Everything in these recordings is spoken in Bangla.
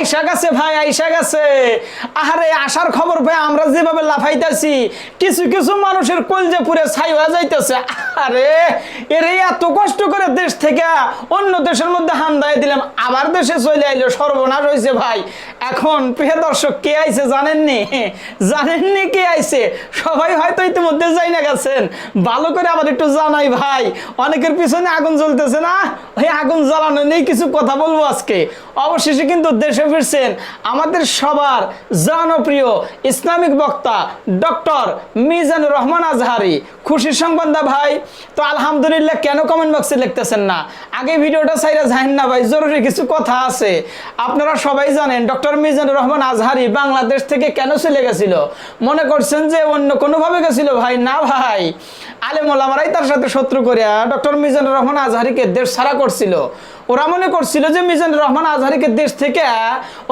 আইসা গেছে ভাই, আইসা গেছে। আহারে, আসার খবর পেয়ে আমরা যেভাবে লাফাইতেছি, কিছু কিছু মানুষের কলজে পুরে ছাই হয়ে যাইতেছে। আরে এরে এত কষ্ট করে দেশ থেকে অন্য দেশের মধ্যে হামদায় দিলাম, আবার দেশে চলে আইলো, সর্বনাশ হয়েছে ভাই। এখন, প্রিয় দর্শক, কে আইছে জানেননি? জানেননি কে আইছে? সবাই হয়তো ইতিমধ্যে যাই না গেছেন। ভালো করে আবার একটু জানাই ভাই, অনেকের পিছনে আগুন জ্বলতেছে না? ওই আগুন জ্বালানো নেই কিছু কথা বলব আজকে। অবশেষে কিন্তু দেশে ফিরছেন আমাদের সবার জনপ্রিয় ইসলামিক বক্তা ডক্টর মিজানুর রহমান আজহারি। খুশির সংবাদ ভাই, তো আলহামদুলিল্লাহ কেন কমেন্ট বক্সে লিখতেছেন না? আগে ভিডিওটা সাইরা যাইন না ভাই, জরুরি কিছু কথা আছে। আপনারা সবাই জানেন, ডক্টর মিজানুর রহমান আজহারি বাংলাদেশ থেকে কেন চলে গেছিল? মনে করছেন যে অন্য কোনোভাবে গেছিল ভাই? না ভাই। আলেমুল আমারাই তার সাথে শত্রু করিয়া ডক্টর মিজানুর রহমান আজহারিকে দেশ ছাড়া করছিল। ওরা মনে করছিল যে মিজানুর রহমান আজহারিকে দেশ থেকে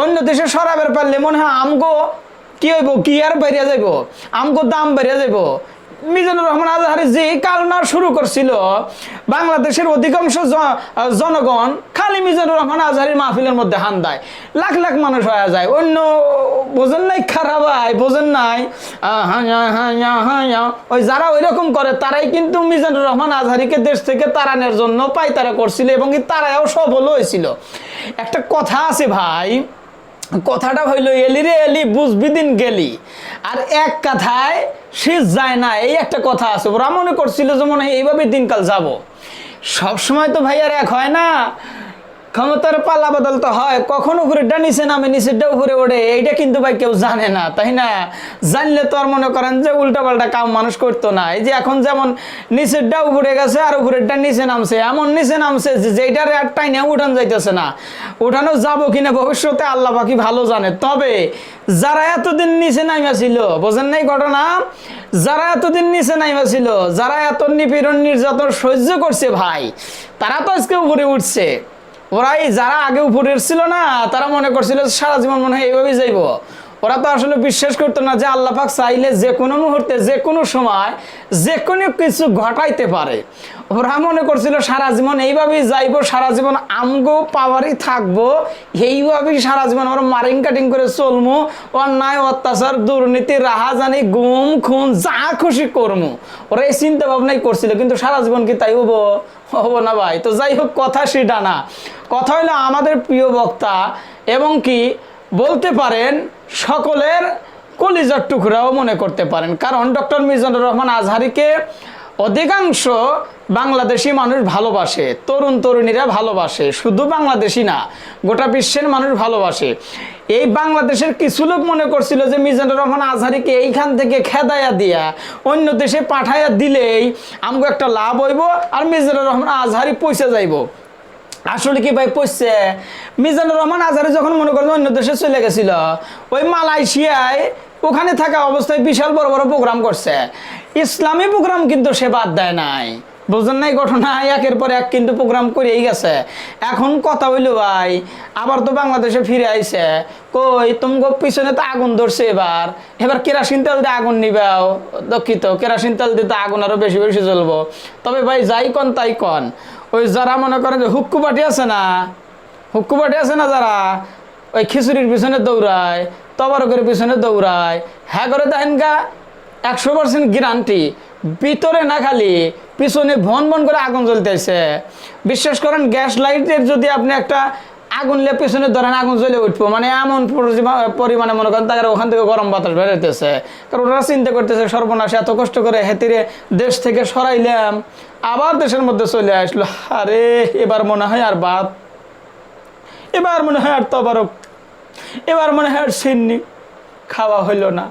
অন্য দেশে সরাবের পারলে মনে হয় আমগো কি হইব? কি আর বেরিয়ে যাইব? আমগো দাম বেরিয়ে যাইব? মিজানুর রহমান আজহারি যে কালনা শুরু করছিল, বাংলাদেশের অধিকাংশ জনগণ খালি মিজানুর রহমান আজহারির মাহফিলের মধ্যে হান দেয়। লাখ লাখ মানুষ হয়ে যায়। অন্য, বোঝেন নাই খারাপ হয় বোঝেন নাই। ওই যারা ওইরকম করে, তারাই কিন্তু মিজানুর রহমান আজহারিকে দেশ থেকে তাড়ানোর জন্য পাইতারা করছিল এবং তারাও সফল হয়েছিল। একটা কথা আছে ভাই কথাটা হইল, এলি রে এলি, বুঝবি দিন গেলি। আর এক কথায় শেষ যায় না। এই একটা কথা আছে, ওরা মনে করছিল যে মনে হয় এইভাবে দিনকাল যাব। সবসময় তো ভাই আর এক হয় না। ক্ষমতার পাল্লা বদল তো হয়। কখন উপরেরটা নিচে নামে, নিচেরটা উপরে ওঠে, এইটা কিন্তু ভাই কেউ জানে না, তাই না? জানলে তো আর মনে করেন যে উল্টা পাল্টা কাম মানুষ করতো না। এই যে এখন যেমন নিচেরটা উপরে গেছে আর উপরেরটা নিচে নামছে, এমন নিচে নামছে যেটার আর টাইনে উঠান যাইতেছে না। উঠানো যাব কিনা ভবিষ্যতে আল্লাহ পাখি ভালো জানে। তবে যারা এতদিন নিচে নামিয়াছিল বোঝেন নাই ঘটনা? যারা এতদিন নিচে নামিয়াছিল যারা এত নিপীড়ন, নির্যাতন সহ্য করছে ভাই, তারা তো আজকে উপরে উঠছে। ওরাই যারা আগে উপরে ছিল না, তারা মনে করছিল সারা জীবন মনে হয় এইভাবেই যাইব। ওরা তো আসলে বিশ্বাস করতো না যে আল্লাহ পাক চাইলে যে কোনো মুহূর্তে, যে কোনো সময়, যে কোনো কিছু ঘটাইতে পারে। ওরা মনে করছিল সারা জীবন এইভাবেই যাইব, সারা জীবন আমগো পাওয়ারই থাকব, এইভাবেই সারা জীবন আমরা মারিং কাটিং করে চলমু, অন্যায়, অত্যাচার, দুর্নীতি, রাহাজানি, গুম, খুন, যা খুশি করমু। ওরা এই চিন্তা ভাবনাই করছিল, কিন্তু সারা জীবন কি তাই হব? হব না ভাই। তো যাই হোক, কথা সেটা না। কথা হলো আমাদের প্রিয় বক্তা এবং কি বলতে পারেন সকলের কলিজার টুকরাও মনে করতে পারেন। কারণ ডক্টর মিজানুর রহমান আজহারিকে অধিকাংশ বাংলাদেশি মানুষ ভালোবাসে, তরুণ তরুণীরা ভালোবাসে, শুধু বাংলাদেশি না, গোটা বিশ্বের মানুষ ভালোবাসে। এই বাংলাদেশের কিছু লোক মনে করছিল যে মিজানুর রহমান আজহারিকে এইখান থেকে খেদাইয়া দিয়া অন্য দেশে পাঠাইয়া দিলেই আমগো একটা লাভ হইব আর মিজানুর রহমান আজহারি পয়সা যাইব। আসলে কি ভাই পড়ছে? মিজানুর রহমান আজারে যখন মনে করেন অন্য দেশে চলে গেছিল, ওই মালয়েশিয়ায় ওখানে থাকা অবস্থায় বিশাল বড় বড় প্রোগ্রাম করছে। ইসলামী প্রোগ্রাম কিন্তু সে বাদ দেয় নাই। বুঝলেন নাই ঘটনা? একের পর এক কিন্তু প্রোগ্রাম করেই গেছে। এখন কথা হইল ভাই, আবার তো বাংলাদেশে ফিরে আইছে। কই তোমাকে পিছনে তো আগুন ধরছে এবার। এবার কেরাসিন তেল দিয়ে আগুন নিবাও দুঃখিত, কেরাসিন তেল দিয়ে তো আগুন আরও বেশি বেশি জ্বলবো। তবে ভাই যাই কন তাই কন। ওই যারা মনে করেন যে হুক্কু পাটি আছে না, হুক্কু পাটি আছে না যারা, ওই খিচুড়ির পিছনে দৌড়ায়, তবারকের পিছনে দৌড়ায় হ্যাঁ করে দেন গা, একশো পার্সেন্ট গ্যারান্টি ভিতরে না খালি, পিছনে ভন ভন করে আগুন জ্বলতেছে। বিশ্বাস করেন গ্যাস লাইটের যদি আপনি একটা আগুন লে পিছনে ধরেন আগুন জ্বলে উঠবো। মানে এমন পরিমা- পরিমাণে মনে করেন তাদের ওখান থেকে গরম বাতাস বেরোতেছে কারণ ওরা চিন্তা করতেছে সর্বনাশ, এত কষ্ট করে হেতিরে দেশ থেকে সরাইলাম, আবার দেশের মধ্যে চলে আসলো। আরে, এবার মনে হয় আর বাদ। এবার মনে হয় আর তবারক। এবার মনে হয় আর সিন্নি। খাওয়া হইল না।